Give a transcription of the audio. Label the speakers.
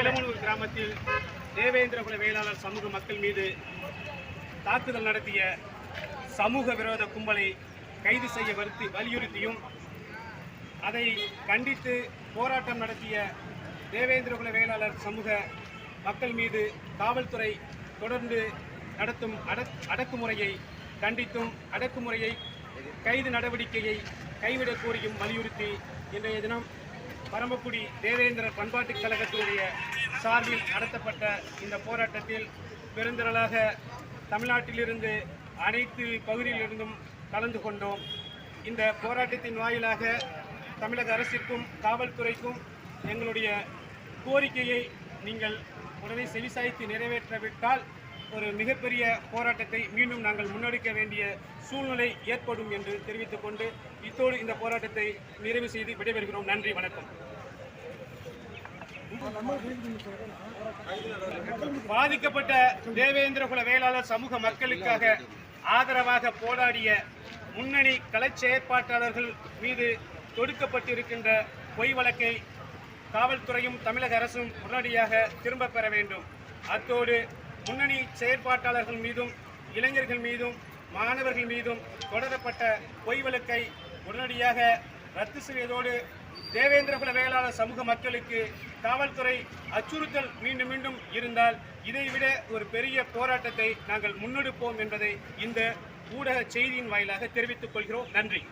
Speaker 1: இளமனூர் கிராமத்தில் தேவேந்திரகுல வேளாளர் சமூக மக்கள் மீது தாக்குதல் நடத்திய சமூக விரோத கும்பலை கைது செய்ய வருத்தி வலியுறுத்தியும் அதை கண்டித்து போராட்டம் நடத்திய தேவேந்திரகுல வேளாளர் சமூக மக்கள் மீது காவல்துறை தொடர்ந்து நடத்தும் அடக் அடக்குமுறையை கண்டித்தும் அடக்குமுறையை கைது நடவடிக்கையை கைவிடக் கோரியும் வலியுறுத்தி இன்றைய தினம் பரமக்குடி தேவேந்திர பண்பாட்டுக் கழகத்தினுடைய சார்பில் நடத்தப்பட்ட இந்த போராட்டத்தில் பெருந்திரளாக தமிழ்நாட்டிலிருந்து அனைத்து பகுதியிலிருந்தும் கலந்து கொண்டோம். இந்த போராட்டத்தின் வாயிலாக தமிழக அரசிற்கும் காவல்துறைக்கும் எங்களுடைய கோரிக்கையை நீங்கள் உடனே செவிசாய்த்து நிறைவேற்றவிட்டால் ஒரு மிகப்பெரிய போராட்டத்தை மீண்டும் நாங்கள் முன்னெடுக்க வேண்டிய சூழ்நிலை ஏற்படும் என்று தெரிவித்துக் கொண்டு இத்தோடு இந்த போராட்டத்தை நிறைவு செய்து விடைபெறுகிறோம். நன்றி வணக்கம். பாதிக்கப்பட்ட தேவேந்திரகுல வேளாளர் சமூக மக்களுக்காக ஆதரவாக போராடிய முன்னணி கலை செயற்பாட்டாளர்கள் மீது தொடுக்கப்பட்டிருக்கின்ற பொய் வழக்கை காவல்துறையும் தமிழக அரசும் உடனடியாக திரும்ப பெற வேண்டும். அத்தோடு முன்னணி செயற்பாட்டாளர்கள் மீதும் இளைஞர்கள் மீதும் மாணவர்கள் மீதும் தொடரப்பட்ட பொய் வழக்கை உடனடியாக ரத்து செய்வதோடு தேவேந்திரகுல வேளாளர் சமூக மக்களுக்கு காவல்துறை அச்சுறுத்தல் மீண்டும் மீண்டும் இருந்தால் இதைவிட ஒரு பெரிய போராட்டத்தை நாங்கள் முன்னெடுப்போம் என்பதை இந்த ஊடக செய்தியின் வாயிலாக தெரிவித்துக் கொள்கிறோம். நன்றி.